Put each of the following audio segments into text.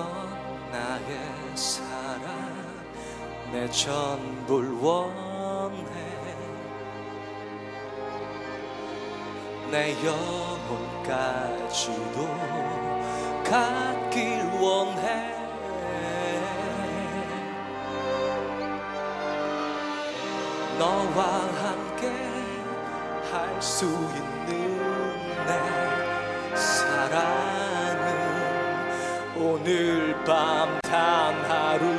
나의 사랑 내 전부를 원해. 내 영혼까지도 갖길 원해. 너와 함께 할 수 있는 내 사랑은 오늘 밤 단 하루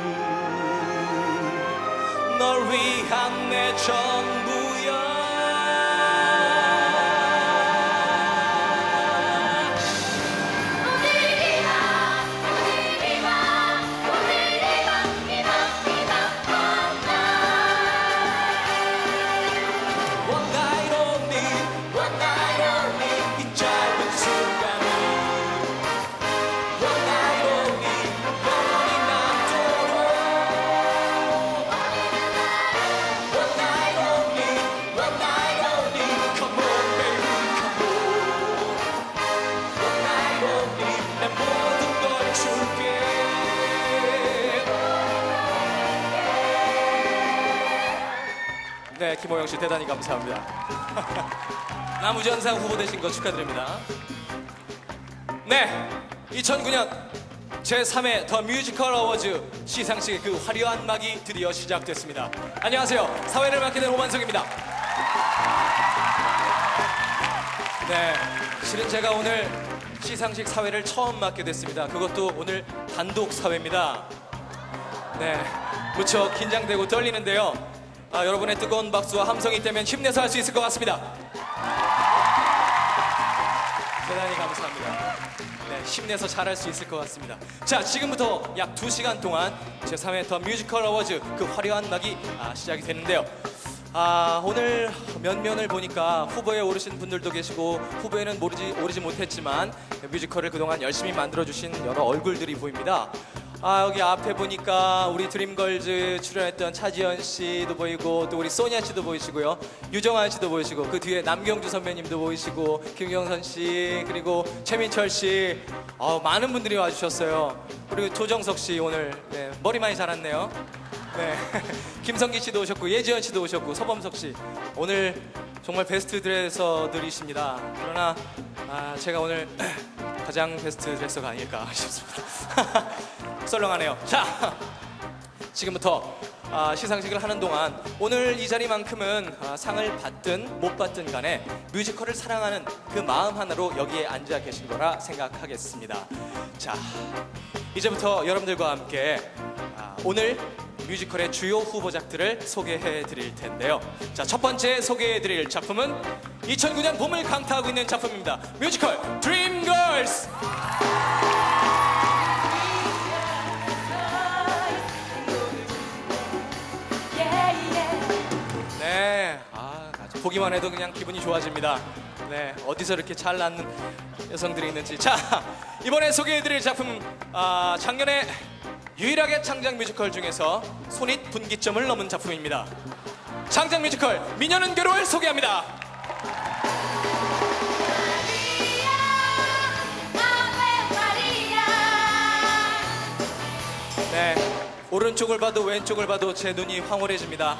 네, 김호영 씨 대단히 감사합니다. 나무전상 후보 되신 거 축하드립니다. 네, 2009년 제3회 더 뮤지컬 어워즈 시상식의 그 화려한 막이 드디어 시작됐습니다. 안녕하세요. 사회를 맡게 된 오만석입니다. 네, 실은 제가 오늘 시상식 사회를 처음 맡게 됐습니다. 그것도 오늘 단독 사회입니다. 네, 무척 긴장되고 떨리는데요. 아, 여러분의 뜨거운 박수와 함성이 있다면 힘내서 할 수 있을 것 같습니다. 대단히 감사합니다. 네, 힘내서 잘할 수 있을 것 같습니다. 자, 지금부터 약 2시간 동안 제3회 더 뮤지컬 어워즈 그 화려한 막이 아, 시작이 되는데요. 아, 오늘 면면을 보니까 후보에 오르신 분들도 계시고 후보에는 오르지, 오르지 못했지만 뮤지컬을 그동안 열심히 만들어주신 여러 얼굴들이 보입니다. 아, 여기 앞에 보니까 우리 드림걸즈 출연했던 차지연 씨도 보이고 또 우리 소니아 씨도 보이시고요. 유정환 씨도 보이시고 그 뒤에 남경주 선배님도 보이시고 김경선 씨 그리고 최민철 씨 어, 많은 분들이 와주셨어요. 그리고 조정석 씨 오늘 네, 머리 많이 자랐네요. 네. 김성기 씨도 오셨고 예지연 씨도 오셨고 서범석 씨 오늘 정말 베스트 드레서들이십니다. 그러나 아, 제가 오늘 가장 베스트 드레서가 아닐까 싶습니다. 썰렁하네요. 자, 지금부터 아, 시상식을 하는 동안 오늘 이 자리만큼은 아, 상을 받든 못 받든 간에 뮤지컬을 사랑하는 그 마음 하나로 여기에 앉아 계신 거라 생각하겠습니다. 자, 이제부터 여러분들과 함께 아, 오늘 뮤지컬의 주요 후보작들을 소개해 드릴 텐데요. 자, 첫 번째 소개해 드릴 작품은 2009년 봄을 강타하고 있는 작품입니다. 뮤지컬 드림걸스! 네, 아, 아주 보기만 해도 그냥 기분이 좋아집니다. 네, 어디서 이렇게 잘난 여성들이 있는지. 자, 이번에 소개해드릴 작품은 아, 작년에 유일하게 창작 뮤지컬 중에서 손익 분기점을 넘은 작품입니다. 창작 뮤지컬 미녀는 괴로울 소개합니다. 네, 오른쪽을 봐도 왼쪽을 봐도 제 눈이 황홀해집니다.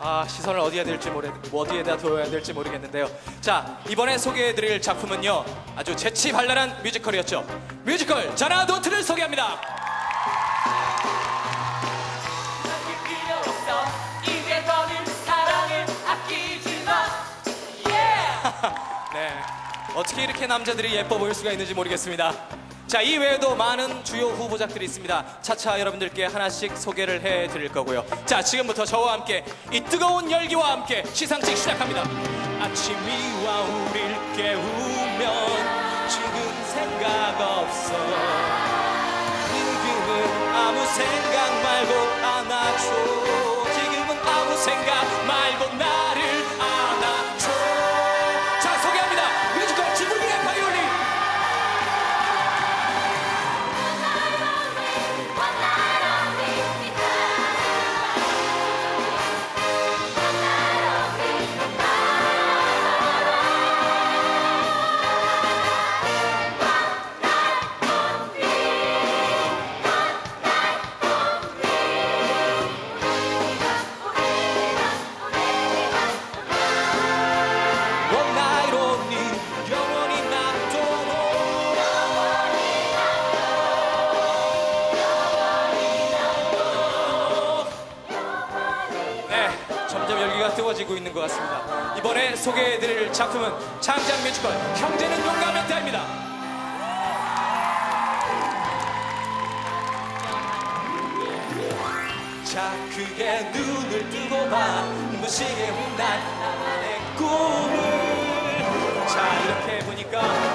아, 시선을 어디에 될지 모르, 뭐 어디에다 둬야 될지 모르겠는데요. 자, 이번에 소개해드릴 작품은요, 아주 재치 발랄한 뮤지컬이었죠. 뮤지컬 자나도트를 소개합니다. 어떻게 이렇게 남자들이 예뻐 보일 수가 있는지 모르겠습니다. 자, 이 외에도 많은 주요 후보작들이 있습니다. 차차 여러분들께 하나씩 소개를 해 드릴 거고요. 자, 지금부터 저와 함께 이 뜨거운 열기와 함께 시상식 시작합니다. 아침이 와 우릴 깨우면 지금 생각 없어. 지금은 아무 생각 뜨거워지고 있는 것 같습니다. 이번에 소개해드릴 작품은 장장 뮤지컬 형제는 용감했다입니다. 자 그게 눈을 뜨고 봐 무시게 난 나만의 꿈을 자 이렇게 보니까